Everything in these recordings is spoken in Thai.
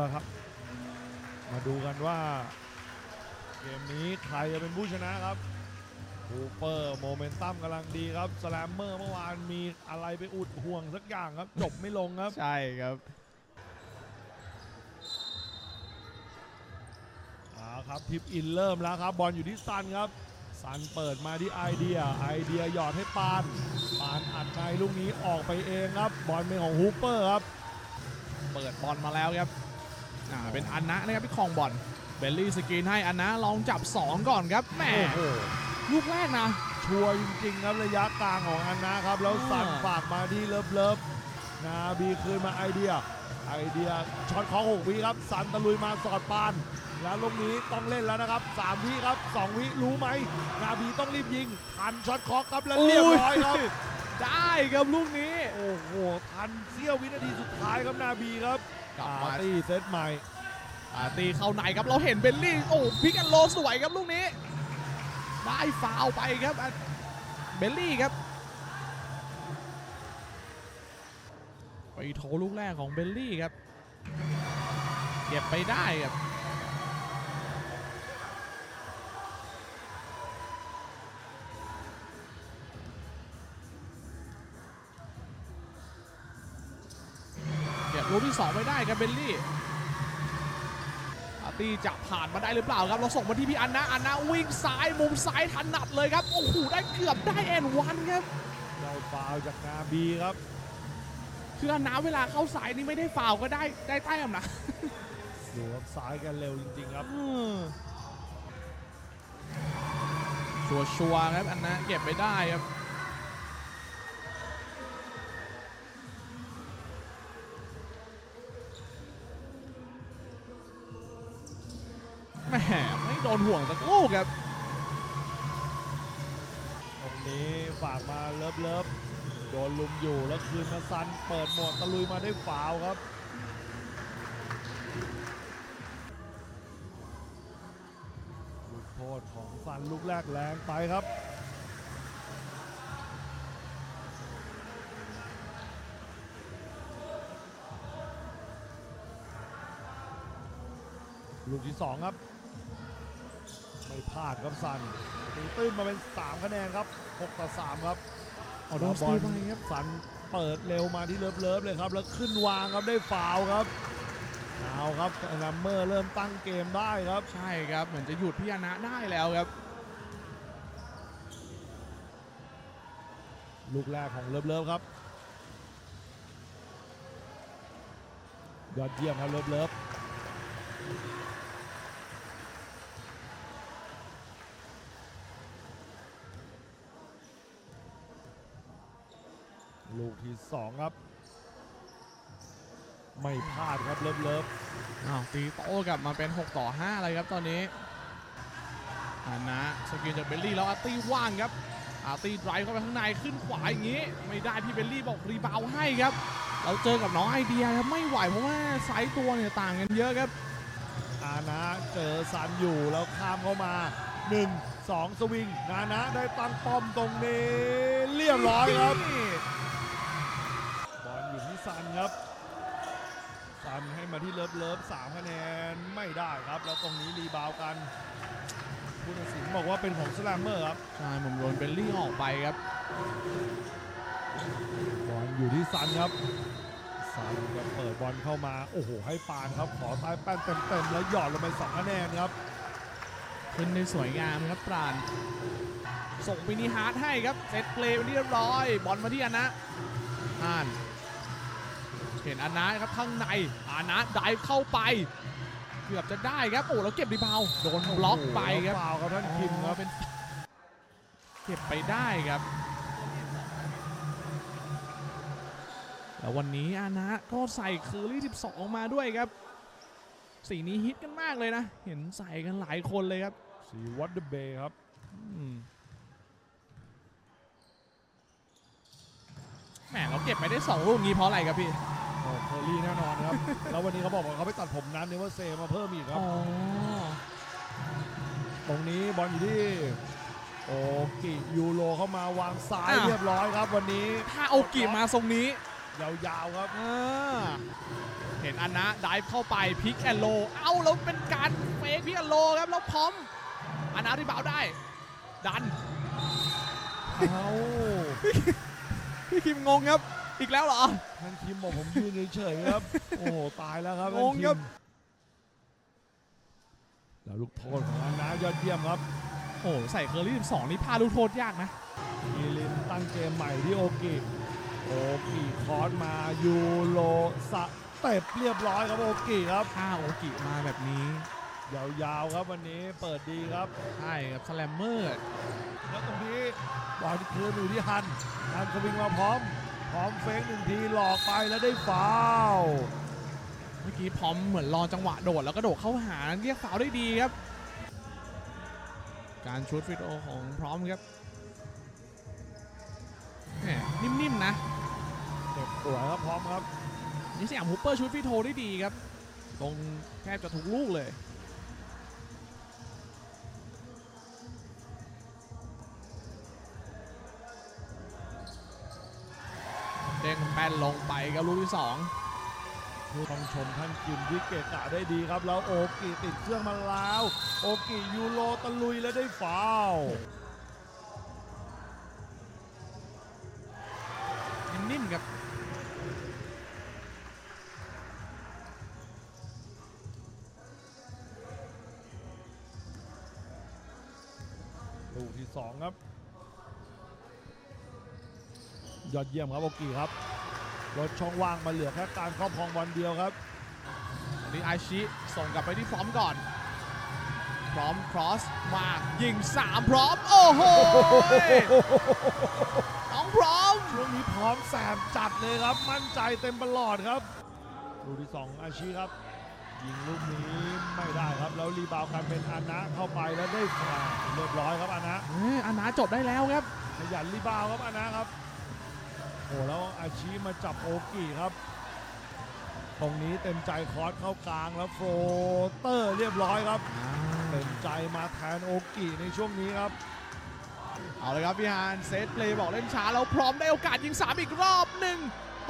ละครับ มาดูกันว่า เกมนี้ใครจะเป็นผู้ชนะครับคูเปอร์โมเมนตัมกำลังดีครับสแลมเมอร์เมื่อวานมีอะไรไปอุดห่วงสักอย่างครับ จบไม่ลงครับ ใช่ครับเอาครับทิปอินเริ่มแล้วครับ บอลอยู่ที่ซันครับ ซันเปิดมาที่ไอเดีย ไอเดียหยอดให้ปานปานอัดในลูกนี้ออกไปเองครับ บอลเป็นของฮูเปอร์ครับ เปิดบอลมาแล้วครับ อ่าเป็นอันนะนะครับที่ครองบอลเบลลี่สกรีนให้อันนะลองจับ 2 ก่อนครับแหมโอ้โหลูกแรกนะ ชัวร์จริงๆครับระยะกลางของอันนะครับ แล้วซันอ่าฝากมาที่เลิฟเลิฟนาบีคืนมาไอเดีย ไอเดียช็อตของหกวิครับซันตะลุยมาสอดปาน แล้วลูกนี้ต้องเล่นแล้วนะครับสามวิครับสองวิรู้ไหม นาบีต้องรีบยิงทันช็อตคอกครับแล้วเรียบร้อยครับ ได้ครับลูกนี้ โอ้โหทันเสี้ยววินาทีสุดท้ายครับนาบีครับ กลับมาอาร์ตี้เซตใหม่อ่าตีเข้าในครับเราเห็นเบลลี่โอ้พิกอันโลสวยครับลูกนี้ ได้ฟาวล์ไปครับอะเบลลี่ครับไปโถลูกแรกของเบลลี่ครับ เก็บไปได้ครับ ที่สองไม่ได้ครับเบลลี่อาร์ตี้จะผ่านมาได้หรือเปล่าครับ เราส่งมาที่พี่อันนะอันนะวิ่งซ้ายมุมซ้ายถนัดเลยครับ โอ้โห ได้เกือบได้แอนวันครับเราฟาวล์จากนาบีครับ คืออันนะเวลาเข้าซ้ายนี่ไม่ได้ฟาวล์ก็ได้ได้แต้มนะดูครับซ้ายกันเร็วจริงๆครับชัวชัวร์ๆครับอันนะเก็บไปได้ครับ แหมไม่โดนห่วงสักลูกครับตรงนี้ฝากมาเลิฟเลิฟโดนลุมอยู่แล้วคืนมาซันเปิดหมวกตะลุยมาได้ฟาวครับลูกโทษของซันลูกแรกแรงไปครับลูกที่สองครับ ไม่พลาดครับซันตีตื้นมาเป็น 3 คะแนนครับ 6 ต่อ 3 ครับเอาโดนสบตีอลไปครับซันเปิดเร็วมาที่เลิฟเลิฟเลยครับ แล้วขึ้นวางครับได้ฟาวล์ครับเอาครับนัมเมอร์เริ่มตั้งเกมได้ครับ ใช่ครับ เหมือนจะหยุดพี่อนะได้แล้วครับ ลูกแรกของเลิฟเลิฟครับ ยอดเยี่ยมครับเลิฟเลิฟ ลูกที่สองครับ ไม่พลาดครับเลิฟเลิฟอ้าวตีโต้กลับมาเป็น 6 ต่อ 5 เลยครับตอนนี้อานะสกิลจากเบลลี่แล้วอาร์ตี้ว่างครับ อาร์ตี้ไดรฟ์เข้าไปข้างในขึ้นขวาอย่างนี้ ไม่ได้พี่เบลลี่บอกรีบาวด์ให้ครับ เราเจอกับน้องไอเดียครับไม่ไหวเพราะว่าไซส์ตัวเนี่ยต่างกันเยอะครับ อานะเจอซันอยู่แล้วข้ามเข้ามา1 2 สวิง นานะได้ตั้งป้อมตรงนี้ เรียบร้อยครับบอลอยู่ที่ซัน ครับซันให้มาที่เลิฟเลิฟสามคะแนนไม่ได้ครับ แล้วตรงนี้รีบาวกันผู้ตัดสินบอกว่าเป็นของสแลมเมอร์ครับใช่ผมโดนเบลลี่ออกไปครับบอลอยู่ที่ซันครับซันก็เปิดบอลเข้ามาโอ้โหให้ปานครับ ขอใต้แป้นเต็มๆแล้วหยอดลงไปสองคะแนนครับขึ้นในสวยงามครับปราณส่งมินิฮาร์ดให้ครับเซตเพลย์เป็นที่เรียบร้อย บอลมาที่อานะอ่าน เห็นอานะครับข้างในอานะไดฟ์เข้าไป เกือบจะได้ครับโอ้แล้วเก็บรีบาวด์โดนบล็อกไปครับฟาวล์ครับท่านคิมครับเป็นเก็บไปได้ครับแล้ววันนี้อานะก็ใส่เคอรี่12 มาด้วยครับ สีนี้ฮิตกันมากเลยนะ เห็นใส่กันหลายคนเลยครับ สีวัตเดอร์เบย์ครับอืมแหมเราเก็บไปได้ 2 ลูกนี้เพราะอะไรครับพี่โอ้ เคอรี่แน่นอนครับ แล้ววันนี้เขาบอกว่าเขาไปตัดผมนั้นเนว่าเซมาเพิ่มอีกครับ อ๋อตรงนี้บอลอยู่ที่โอกิยูโรเข้ามาวางซ้ายอะเรียบร้อยครับ วันนี้ถ้าโอกิมาทรงนี้ยาวๆครับ อ่าเห็นอันนะดิฟเข้าไปพิกแอนโล เอ้าแล้วเป็นการเฟกพิกแอนโลครับแล้วพร้อมอันนะรีบาวได้ ดัน เอาพี่คิมงงครับ อีกแล้วเหรอท่านคิมบอกผมยืนเฉยๆครับ โอ้โหตายแล้วครับงงครับท่านมแล้วลูกโทษของอันนายอดเยี่ยมครับ โอ้ใส่เคอรี่12นี่พลาดลูกโทษยากนะอีลินตั้งเกมใหม่ที่โอกิโอกิคอร์สมายูโรสเต็ปเรียบร้อยครับโอกิครับถ้าโอกิมาแบบนี้ ยาวๆครับวันนี้เปิดดีครับใช่ครับสแลมเมอร์แล้วตรงนี้บอลคืนอยู่ที่ฮันฮันก็วิ่งมาพร้อม พร้อมเฟกหนึ่งทีหลอกไปแล้วได้ฟาวล์เมื่อกี้พร้อมเหมือนรอจังหวะโดดแล้วก็โดดเข้าหาเรียกฟาวล์ได้ดีครับ การชุดฟิตโอของพร้อมครับแหมนิ่มๆนะเก็บสวยครับพร้อมครับนี่สยามฮูปเปอร์ชุดฟิตโทได้ดีครับ ตรงแทบจะทุกลูกเลย ด้งแป้นลงไปครับลูกที่สองต้องชมท่านกิมที่เกะกะได้ดีครับ แล้วโอกิติดเครื่องมาแล้ว โอกิยูโรตะลุยแล้วได้ฟาวล์นิ่มๆครับลูกที่สองครับ ยอดเยี่ยมครับโอกิครับลดช่องว่างมาเหลือแค่การครอบครองบอลเดียวครับอันนี้อาชิส่งกลับไปที่พร้อมก่อน พร้อมครอสมายิง3พร้อมโอ้โหน้องพร้อมช่วงนี้พร้อมแสบจัดเลยครับ มั่นใจเต็มประหลอดครับลูกที่2อาชีครับ ยิงลูกนี้ไม่ได้ครับ แล้วรีบาวด์กันเป็นอานะเข้าไปแล้วได้ฟาวล์เรียบร้อยครับอานะเอ้ยอานาจบได้แล้วครับขยันรีบาวด์ครับอานะครับ โอ้แล้วอาชีมาจับโอกิครับ ตรงนี้เต็มใจคอร์สเข้ากลางแล้วโฟเตอร์เรียบร้อยครับ เต็มใจมาแทนโอกิในช่วงนี้ครับเอาเลยครับพี่ฮานเซตเพลย์บอกเล่นช้าแล้วพร้อมได้โอกาสยิง3อีกรอบหนึ่ง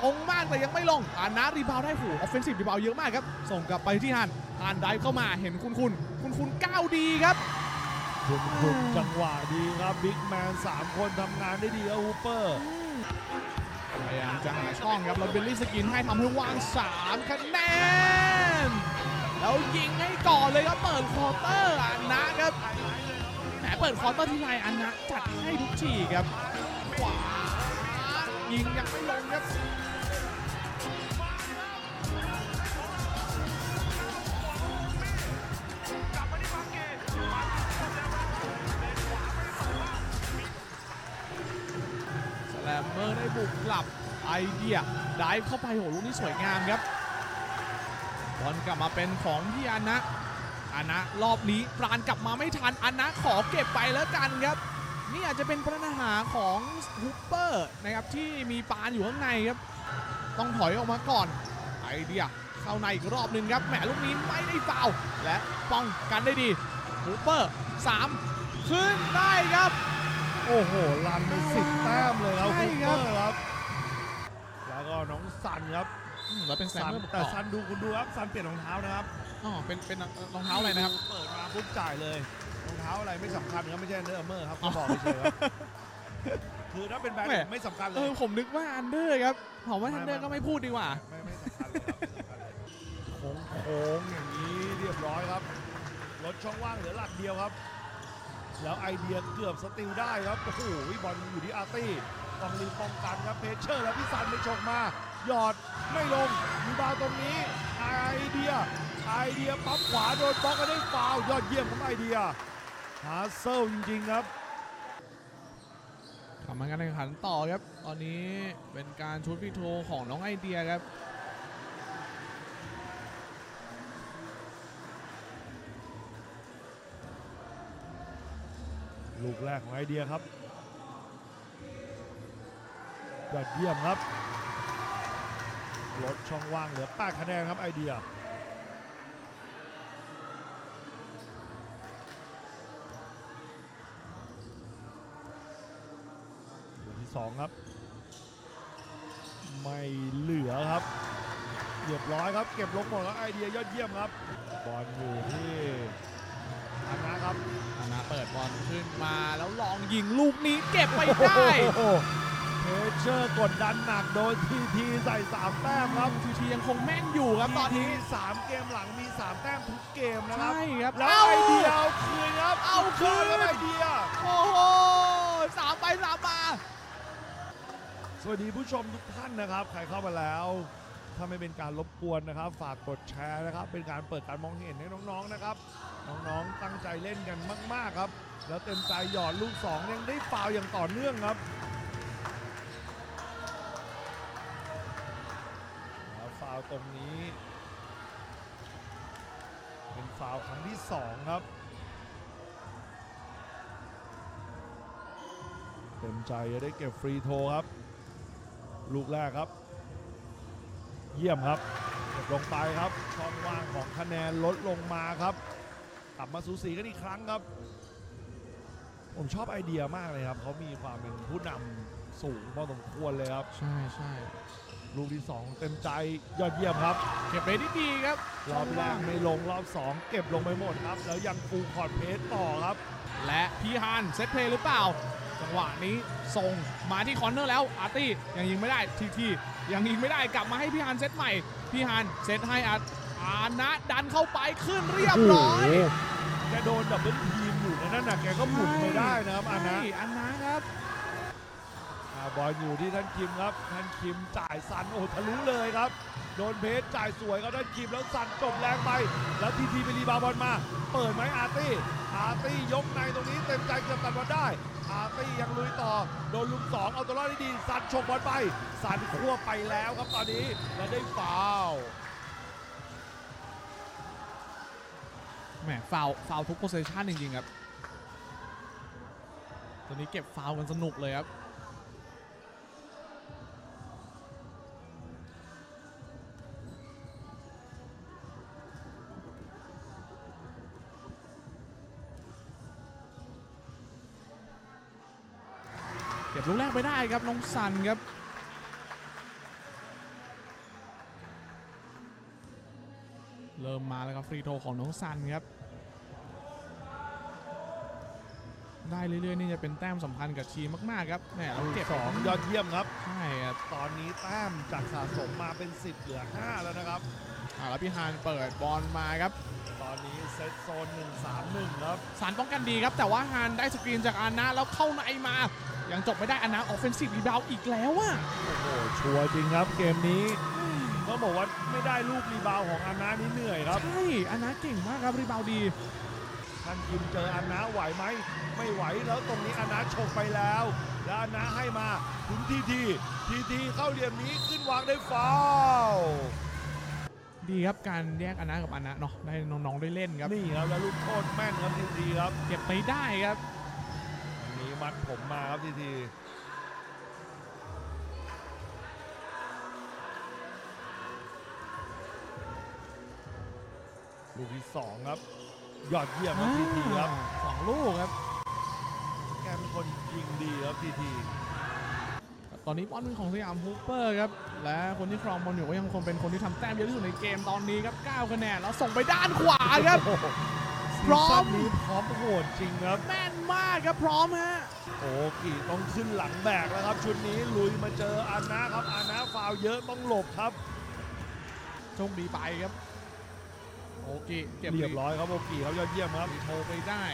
ตรงมากแต่ยังไม่ลงอานารีบาวด์ได้หูออฟเฟนซีฟรีบาวด์เยอะมากครับ ส่งกลับไปที่ฮันฮันไดฟ์เข้ามาเห็นคุณคุณคุณคุณก้าวดีครับคุณคุณจังหวะดีครับบิ๊กแมน 3 คนทำงานได้ดีครับฮูเปอร์ พยายามจะหาช่องครับแล้วเบลลี่สกินให้ทำให้วาง 3 คะแนน แล้วยิงให้ก่อนเลยครับเปิดควอเตอร์อันนะครับแหมเปิดควอเตอร์ที่ไรอันนะจัดให้ทุกทีครับขวายิงยังไม่ลงครับ ลมเมอร์ได้บุกกลับไอเดียได้เข้าไปโหลูกนี้สวยงามครับบอลกลับมาเป็นของพี่อานะอานะรอบนี้ปราณกลับมาไม่ทันอานะขอเก็บไปแล้วกันครับ นี่อาจจะเป็นปัญหาของฮุปเปอร์นะครับที่มีปานอยู่ข้างในครับ ต้องถอยออกมาก่อนไอเดียเข้าในอีกรอบหนึ่งครับแหมลูกนี้ไม่ได้ฟาวและป้องกันได้ดีฮุปเปอร์3ขึ้นได้ครับ โอ้โหรันไปสิบแต้มเลยครับใช่ฮูคเปรัอบร์ครับ แล้วก็น้องซันครับอืมแล้วเป็นแซมซันเมอร์บุกแต่ต่อซันดูคุณดูครับซันเปลี่ยนรองเท้านะครับอ๋อเป็นเป็นรองเท้าอะไรนะครับ เปิดมาปุ๊บจ่ายเลยรองเท้าอะไรไม่สำคัญครับไม่ใช่เนอร์เมอร์ครับก็บอกเฉยๆครับคือถ้าเป็นแบรนด์แหม่ อื่นไม่สำคัญเลเอย อผมนึกว่าอันเดอร์ครับผมว่าไม่อันเดอร์ไม่ก็ไม่พูดดีกว่า ไม่ไม่สำคัญเลยครับไม่สำคัญเลยโค้งโค้งอย่างนี้เรียบร้อยครับลดช่องว่างเหลือหลักเดียวครับ แล้วไอเดียเกือบสติลได้ครับโอ้โหบอลอยู่ที่อาร์ตี้ต้องรีบป้องกันครับเพชเชอร์ แล้วพี่ซันไปชกมา หยอดไม่ลงมีบาลตรงนี้ไอเดียไอเดียปั๊บขวาโดนบล็อกก็ได้ฟาวยอดเยี่ยมของไอเดียฮาเซลจริงๆครับทำมาการแข่งขันต่อครับ ตอนนี้เป็นการชุดพิโทของน้องไอเดียครับ ลูกแรกของไอเดียครับยอดเยี่ยมครับลดช่องว่างเหลือ8คะแนนครับไอเดียที่สองครับ ไม่เหลือครับเรียบร้อยครับ เก็บลงหมดแล้วไอเดียยอดเยี่ยมครับบอลอยู่ที่ อานะครับอานะเปิดบอลขึ้นมาแล้วลองยิงลูกนี้เก็บไปได้โอ้โหเพเชอร์กดดันหนักโดยทีทีใส่สามแต้มครับทีทียังคงแม่นอยู่ครับตอนนี้สามเกมหลังมีสามแต้มทุกเกมนะครับใช่ครับแล้วเอ้าไอเดียเอาคืนครับเอาคืนสุดยอดครับไอเดียโอ้โหสามไปสามมาสวัสดีผู้ชมทุกท่านนะครับ ใครเข้ามาแล้ว ถ้าไม่เป็นการรบกวนนะครับ ฝากกดแชร์นะครับ เป็นการเปิดการมองเห็นให้น้องๆนะครับ น้องๆตั้งใจเล่นกันมาก ๆครับ แล้วเต็มใจหยอดลูกสองยังได้ฟาวอย่างต่อเนื่องครับแล้วฟาวตรงนี้ เป็นฟาวครั้งที่สองครับเต็มใจจะได้เก็บฟรีโทรครับ ลูกแรกครับ เยี่ยมครับเก็บลงไปครับช่องว่างของคะแนนลดลงมาครับกลับมาสูสีกันอีกครั้งครับ ผมชอบไอเดียมากเลยครับเขามีความเป็นผู้นำสูงพอสมควรเลยครับ ใช่ใช่ลูกที่ 2 เต็มใจยอดเยี่ยมครับ เก็บไปได้ดีครับรอบแรกไม่ลงรอบ 2 เก็บลงไปหมดครับ แล้วยังฟูลคอร์ดเพสต่อครับ และพี่ฮันเซตเพลย์หรือเปล่า จังหวะนี้ส่งมาที่คอร์เนอร์แล้วอาร์ตี้ยังยิงไม่ได้ทีทียังยิงไม่ได้กลับมาให้พี่ฮันเซตใหม่ พี่ฮันเซตให้อาอานะดันเข้าไปขึ้นเรียบร้อยโโหแกโดนดับเบิลทีมอยู่นะนั่นน่ะแกก็หมุนไม่ได้นะครับอันนะใช่อันนะครับอ่า บอลอยู่ที่ท่านคิมครับ ท่านคิมจ่ายสันโอ้ทะลุเลยครับ โดนเพชรจ่ายสวยครับท่านคิมแล้วสันจบแรงไป แล้วทีทีไปรีบาบอลมา เปิดไหมอาร์ตี้ อาร์ตี้ยกในตรงนี้เต็มใจเกือบตัดบอลได้ อาร์ตี้ยังลุยต่อ โดนลุมสองเอาตัวรอดได้ดี สันฉกบอลไป สันควไปแล้วครับตอนนี้ และได้ฟาวแหมฟาวฟาวทุกโพสชันจริงๆครับ ตัวนี้เก็บฟาวกันสนุกเลยครับ ก็บลูกแรกไปได้ครับน้องซันครับ เริ่มมาแล้วครับฟรีโทของน้องซันครับ ได้เรื่อยๆนี่จะเป็นแต้มสำคัญกับทีมมากๆครับแหมเราลูกเก็บสองยอดเยี่ยมครับ ใช่ครับตอนนี้แต้มจากสะสมมาเป็น 10 เหลือ 5 แล้วนะครับอ่าแล้วพี่ฮานเปิดบอลมาครับ ตอนนี้เซตโซน 1-3-1 ครับ สารป้องกันดีครับ แต่ว่าฮานได้สกรีนจากอานะแล้วเข้าในมา ยังจบไม่ได้อานะออฟเฟนซีฟรีบาวอีกแล้วอะโอ้โหชัวร์จริงครับเกมนี้ต้องบอกว่าไม่ได้ลูกรีบาวด์ของอานานี่เหนื่อยครับใช่อานะเก่งมากครับรีบาวดีท่านยิมเจออานาไหวไหมไม่ไหวแล้วตรงนี้อานาฉกไปแล้ว แล้วอานาให้มาถึงทีทีทีทีเข้าเหลี่ยมนี้ขึ้นวางได้ฟาวล์ดีครับการแยกอานะกับอานะเนาะได้น้องๆได้เล่นครับนี่ครับแล้วลูกโทษแม่นครับทีทีครับเก็บไปได้ครับอันนี้ มัดผมมาครับทีทีลูกที่สองครับ ยอดเยี่ยมครับทีทีครับสองลูกครับ แกเป็นคนยิงดีครับทีทีตอนนี้บอลเป็นของสยามฮูเปอร์ครับ และคนที่ครองบอลอยู่ก็ยังคงเป็นคนที่ทำแต้มเยอะที่สุดในเกมตอนนี้ครับ9คะแนนแล้วส่งไปด้านขวาครับ พร้อมนนี้พร้อมโหดจริงครับแม่น มากครับพร้อมฮะโอ้กี่ต้องขึ้นหลังแบกแล้วครับ ชุดนี้ลุยมาเจออานะครับอานะฟาวล์เยอะต้องหลบครับโชคดีไปครับ โอเคเก็บเรียบร้อยครับโอกีครับยอดเยี่ยมครับโทรไปได้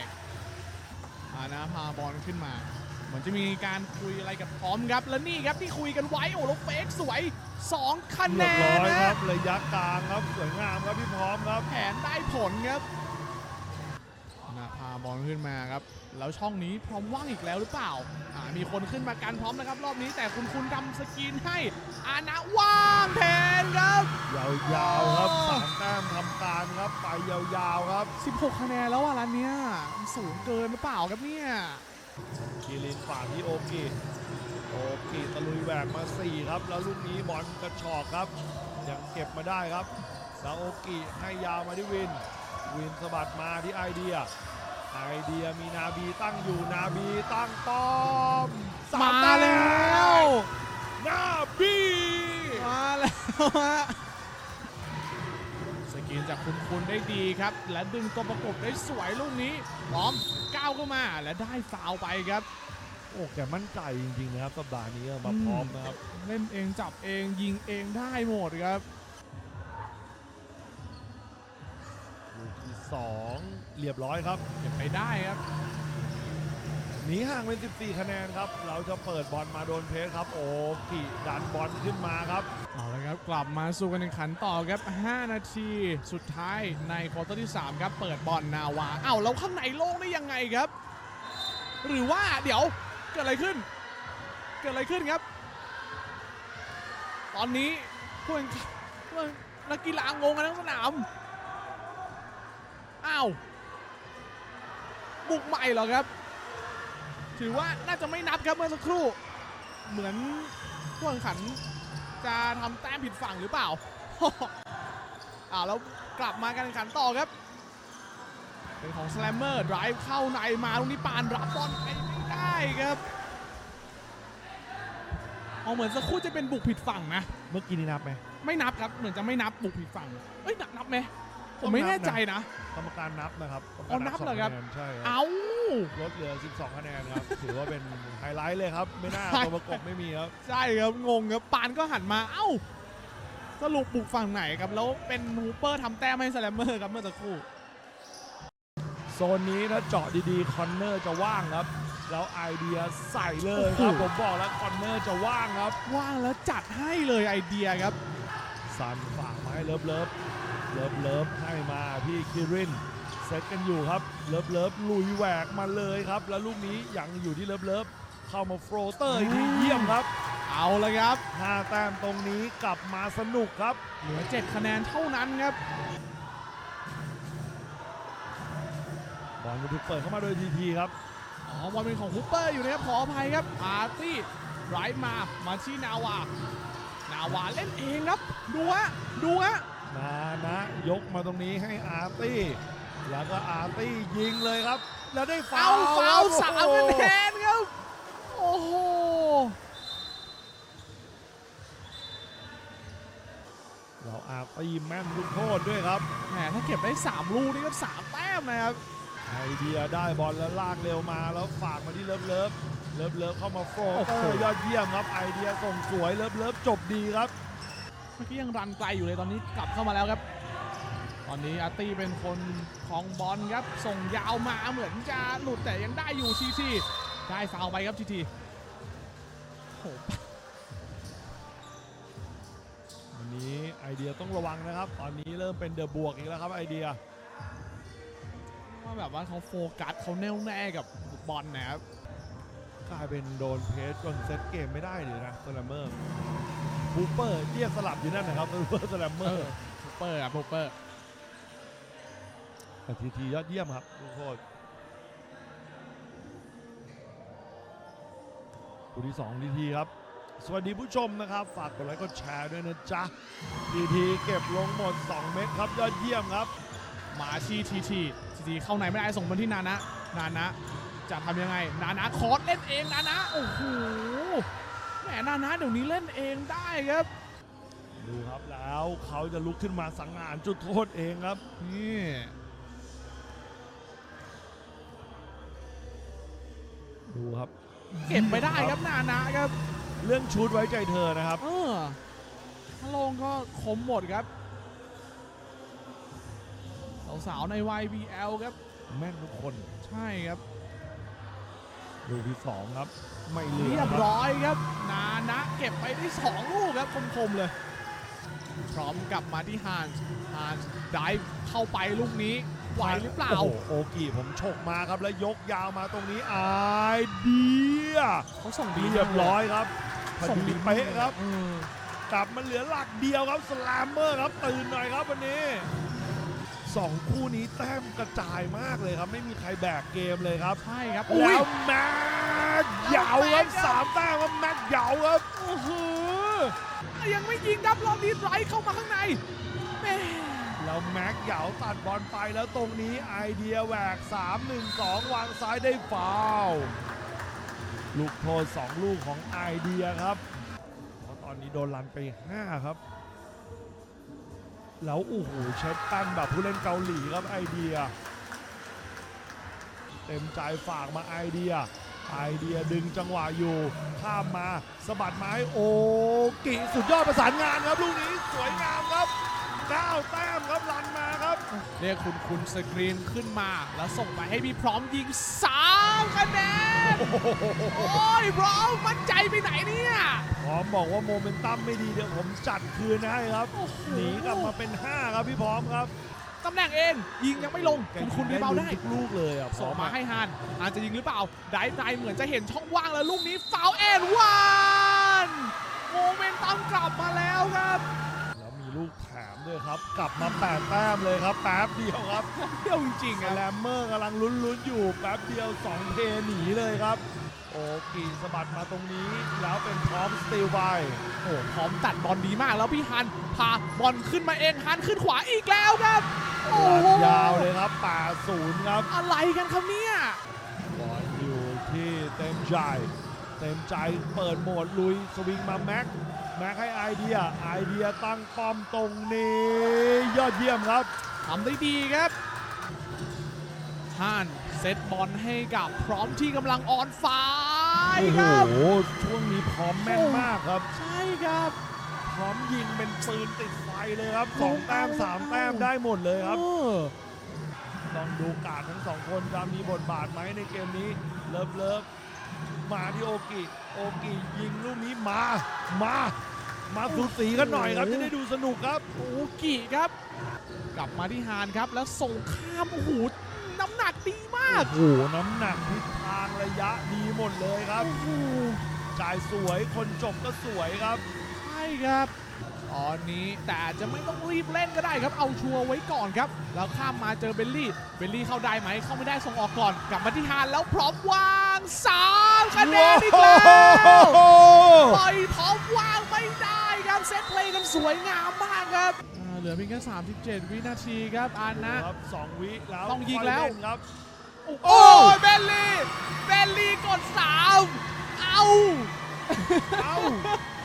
อานะพาบอลขึ้นมา เหมือนจะมีการคุยอะไรกับพร้อมครับ แล้วนี่ครับที่คุยกันไว้โอ้แล้วเฟกสวย2คะแนเรียบร้นอยคนะรับระยะกลางครับสวยงามครับพี่พร้อมครับ แผนได้ผลครับ นาพาบอลขึ้นมาครับ แล้วช่องนี้พร้อมว่างอีกแล้วหรือเปล่าอ่ามีคนขึ้นมากันพร้อมนะครับ รอบนี้แต่คุณคุณทำสกรีนให้อานะว่างแทนครับ ยาวๆครับโอ้สามแต้มทำการครับไปยาวๆครับ 16 คะแนนแล้วอะร้านเนี้ยมันสูงเกินหรือเปล่าครับเนี่ยคีรินฝ่าที่โอกีโอกีตะลุยแหวกมา 4 ครับ แล้วลูกนี้บอลกระชอกครับ ยังเก็บมาได้ครับแล้วโอกิให้ยาวมาที่วิน วินสะบัดมาที่ไอเดีย ไอเดียมีนาบีตั้งอยู่นาบีตั้งป้อมสมาแต้แล้ว นาบีมาแล้วฮะสกินจากคุณคุณได้ดีครับ และดึงตัวประกบได้สวยลูกนี้พร้อมก้าวเข้ามาและได้ฟาวล์ไปครับโอ้แกมั่นใจจริงๆนะครับสัปดาห์นี้มาอืมพร้อมนะครับ เล่นเองจับเองยิงเองได้หมดครับ ลูกที่สองเรียบร้อยครับ เก็บไปได้ครับหนีห่างเป็น 14 คะแนนครับ เราจะเปิดบอลมาโดนเพสครับ โอ้กิดันบอลขึ้นมาครับ เอาละครับกลับมาสู่การแข่งขันต่อครับ 5 นาทีสุดท้ายในควอเตอร์ที่ 3 ครับ เปิดบอลนาวาอ้าวแล้วข้างในโล่งได้ยังไงครับ หรือว่าเดี๋ยวเกิดอะไรขึ้น เกิดอะไรขึ้นครับ ตอนนี้พวกพวกนักกีฬางงกันทั้งสนาม อ้าวบุกใหม่เหรอครับ ถือว่าน่าจะไม่นับครับเมื่อสักครู่ เหมือนผู้แข่งขันจะทำแต้มผิดฝั่งหรือเปล่าอ่าแล้วกลับมาการแข่งขันต่อครับ เป็นของสแลมเมอร์ drive เข้าในมาตรงนี้ปานรับบอลไปไม่ได้ครับเอาเหมือนสักครู่จะเป็นบุกผิดฝั่งนะ เมื่อกี้นี่นับไหม ไม่นับครับ เหมือนจะไม่นับบุกผิดฝั่ง เอ้ยนับนับไหม ผมไม่แน่ใจนะ กรรมการนับนะครับกรรมอ๋กาอนับเหรอสงครับะแนนใช่ครับ เอาลดเหลือ 12 คะแนนครับ ถือว่าเป็นไฮไลท์เลยครับ ไม่น่าใช่ตัวประกบไม่มีครับ ใช่ครับ งงครับ ปานก็หันมาเอ้า สรุปบุกฝั่งไหนครับ แล้วเป็นฮูเปอร์ทำแต้มให้สแลมเมอร์ครับเมื่อสักครู่ โซนนี้ถ้าเจาะดีๆ คอนเนอร์จะว่างครับ แล้วไอเดียใส่เลยครับ โอ้โห ผมบอกแล้วคอนเนอร์จะว่างครับ ว่างแล้วจัดให้เลยไอเดียครับซันฝากมาให้เลิฟเลิฟ เลิฟเลิฟให้มาพี่คิรินเซตกันอยู่ครับ เลิฟเลิฟลุยแหวกมาเลยครับ แล้วลูกนี้ยังอยู่ที่เลิฟเลิฟเข้ามาโฟลเตอร์อีกทีเยี่ยมครับ เอาละครับห้าแต้มตรงนี้กลับมาสนุกครับ เหลือ 7 คะแนนเท่านั้นครับ บอลมันถูกเปิดเข้ามาโดยทีทีครับ อ๋อบอลเป็นของฮูเปอร์อยู่นะครับขออภัยครับอาร์ตี้ไรมา มาที่นาวา นาวาเล่นเองครับ ดูฮะ ดูฮะ นานะยกมาตรงนี้ให้อาร์ตี้ แล้วก็อาร์ตี้ยิงเลยครับ แล้วได้ฟาเอาวล์ฟาวล์ครับสามคะแนนครับ โอ้โห เราอาร์ตี้แม่นลูกโทษด้วยครับ แหมถ้าเก็บได้ 3 ลูกนี่ก็3แต้มนะครับ ไอเดียได้บอลแล้วลากเร็วมาแล้วฝากมาที่เลิฟเลิฟเลิฟเลิฟเข้ามาโฟร์โอ้เตอโห ร์ยอดเยี่ยมครับไอเดียส่งสวยเลิฟเลิฟจบดีครับ เมื่อกี้ยังรันไกลอยู่เลยตอนนี้กลับเข้ามาแล้วครับ ตอนนี้อาร์ตี้เป็นคนของบอลครับ ส่งยาวมาเหมือนจะหลุดแต่ยังได้อยู่ทีทีได้ฟาวล์ไปครับทีทีโอ้โหวันนี้ไอเดียต้องระวังนะครับ ตอนนี้เริ่มเป็นเดอะบวกอีกแล้วครับไอเดียว่าแบบว่าเขาโฟกัสเขาแน่วแน่กับบอลนะครับ กลายเป็นโดนเพสจนเซตเกมไม่ได้เลยนะสแลมเมอร์บูเปอร์เรียกสลับอยู่นั่นนะครับบูเปอร์สแลมเมเอออร์ซูเปอร์ครับซูเปอร์แต่ทีทียอดเยี่ยมครับลูกโทษคู่ที่2ทีทีครับ สวัสดีผู้ชมนะครับ ฝากกดไลค์กดแชร์ด้วยนะจ๊ะทีทีเก็บลงหมด 2 เม็ดครับยอดเยี่ยมครับมาที่ทีทีทีทีเข้าในไม่ได้ส่งบอลที่นานะ นานะ จะทำยังไง นานะคอร์สเล่นเองนานะโอ้โหแหมนานะเดี๋ยวนี้เล่นเองได้ครับ ดูครับแล้วเขาจะลุกขึ้นมาสังหารจุดโทษเองครับ นี่ดูครับ เก็บไปได้ครับนานะครับ เรื่องชุดไว้ใจเธอนะครับ เออถ้าลงก็คมหมดครับสาวๆใน YBL ครับ แม่นทุกคน ใช่ครับ ลูกที่สองครับ ไม่เหลือเรียบครับร้อยครับ นานะเก็บไปได้สองลูกครับคมๆเลย พร้อมกลับมาที่ฮานส์ฮานส์ได้เข้าไปลูกนี้ไหวหรือเปล่าโอ้โหโอกิผมฉกมาครับแล้วยกยาวมาตรงนี้ไอเดียเขาส่งดีเรียบร้อยครับพอส่งดีดีเป๊ะครับ เออ กลับมันเหลือหลักเดียวครับสแลมเมอร์ครับตื่นหน่อยครับวันนี้ สองคู่นี้แต้มกระจายมากเลยครับ ไม่มีใครแบกเกมเลยครับใช่ครับแล้อุ้ยวแม็กเหยาวครับสามแต้มครับแม็กเหยาวครับโอ้โหยังไม่ยิงครับรอบนี้ไรเข้ามาข้างในแม่แล้วแม็กเหยาวตัดบอลไปแล้วตรงนี้ไอเดียแหวก 3 1 2 วางซ้ายได้ฟาวล์ลูกโทษ 2 ลูกของไอเดียครับ เพราะตอนนี้โดโดนลันไป 5 ครับ แล้วโอ้โหเช็ดแป้นแบบผู้เล่นเกาหลีครับไอเดีย เต็มใจฝากมาไอเดีย ไอเดียดึงจังหวะอยู่ข้ามมาสะบัดไม้โอกิสุดยอดประสานงานครับลูกนี้สวยงามครับ 9 แต้มครับลันมาครับเรียกคุณคุณสกรีนขึ้นมาแล้วส่งไปให้พี่พร้อมยิง3คะแนนโอ้ยพร้อมมั่นใจไปไหนเนี่ย พร้อมบอกว่าโมเมนตัมไม่ดีเดี๋ยวผมจัดคืนให้ครับโอ้โหหนีกลับมาเป็น 5 ครับพี่พร้อมครับตำแหน่งเอง ยิงยังไม่ลง คุณคุณรีบาวด์ได้ทุกลูกเลยอะพร้ส่องมมาอะให้ฮานฮานจะยิงหรือเปล่า ได้ใจเหมือนจะเห็นช่องว่างแล้วลูกนี้ฟาวแอนวันโมเมนตัมกลับมาแล้วครับ แล้วมีลูกแถม ด้วยครับ กลับมาแปดแต้มเลยครับ แป๊บเดียวครับเที่ยวจริงๆครับแลมเมอร์กำลังลุ้นๆอยู่ แป๊บเดียว2เพหนีเลยครับ โอกีสะบัดมาตรงนี้ แล้วเป็นพร้อมสตีลไปโอ้โหพร้อมตัดบอลดีมากแล้วพี่ฮันพาบอลขึ้นมาเองฮันขึ้นขวาอีกแล้วครับโอ้โหยาวเลยครับ8-0ครับ อะไรกันครับเนี่ย บอลอยู่ที่เต็มใจ เต็มใจเปิดโหมดลุยสวิงมาแม็ก แม็กให้ไอเดียไอเดียตั้งป้อมตรงนี้ ยอดเยี่ยมครับทำได้ดีครับฮันเซตบอลให้กับพร้อมที่กำลังออนไฟโอ้คโหรับช่วงนี้พร้อมแม่นมากครับ ใช่ครับ พร้อมยิงเป็นปืนติดไฟเลยครับสองแต้มสามแต้มได้หมดเลยครับเออต้องดูการดทั้งสองคนจะมีบทบาทไหมในเกมนี้เลิฟเลิฟ มาที่โอกิโอกิยิงลูกนี้มา มา มาสูสีกันหน่อยครับ จะได้ดูสนุกครับ โอกิครับ กลับมาที่ฮานครับแล้วส่งข้ามโอ้โหน้ำหนักดีมาก โอ้โห น้ำหนักทิศทางระยะดีหมดเลยครับ โอ้โหจ่ายสวยคนจบก็สวยครับ ใช่ครับต อนนี้แต่อาจจะไม่ต้องรีบเล่นก็ได้ครับ เอาชัวร์ไว้ก่อนครับ แล้วข้ามมาเจอเบลลี่ เบลลี่เข้าได้ไหม เข้าไม่ได้ส่งออกก่อน กลับมาที่ฮานแล้วพร้อมวางสามคะแนนอีกแล้วปล่อยพร้อมวางไม่ได้ครับเซตเพลย์กันสวยงามมากครับอ่าเหลือเพียงแค่37 วินาทีครับอานะครับสองวิแล้วต้องยิงแล้วค่อเนครับโอ้ยเบลลี่ เบลลี่กดสามเอาเอ้าอะไร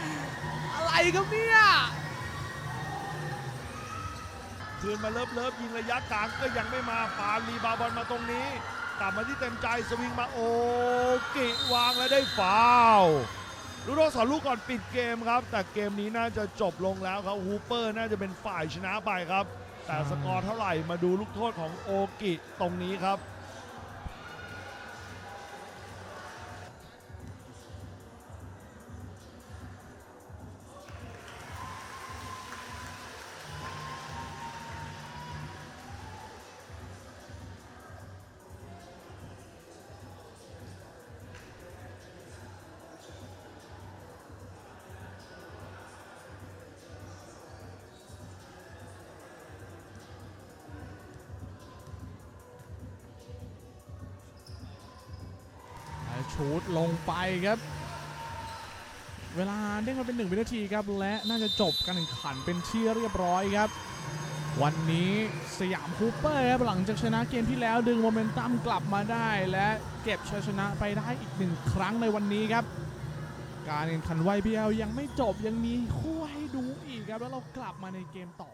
ครับเนี่ยคืนมาเลิฟเลิฟยิงระยะกลางก็ยังไม่มาปาลีบาบอลมาตรงนี้กลับมาที่เต็มใจสวิงมาโอกิวางแล้วได้ฟาวลูโทษสอนลูกก่อนปิดเกมครับ แต่เกมนี้น่าจะจบลงแล้วครับฮูเปอร์น่าจะเป็นฝ่ายชนะไปครับ แต่สกอร์เท่าไหร่มาดูลูกโทษของโอกิตรงนี้ครับ ชูดลงไปครับ เวลาเด้งมาเป็น1วินาทีครับ และน่าจะจบการแข่งขันเป็นที่เรียบร้อยครับ วันนี้สยามคูเปอร์ครับหลังจากชนะเกมที่แล้วดึงโมเมนตัมกลับมาได้ และเก็บชัยชนะไปได้อีกหนึ่งครั้งในวันนี้ครับ การแข่งขัน YBL ยังไม่จบยังมีคู่ให้ดูอีกครับ แล้วเรากลับมาในเกมต่อ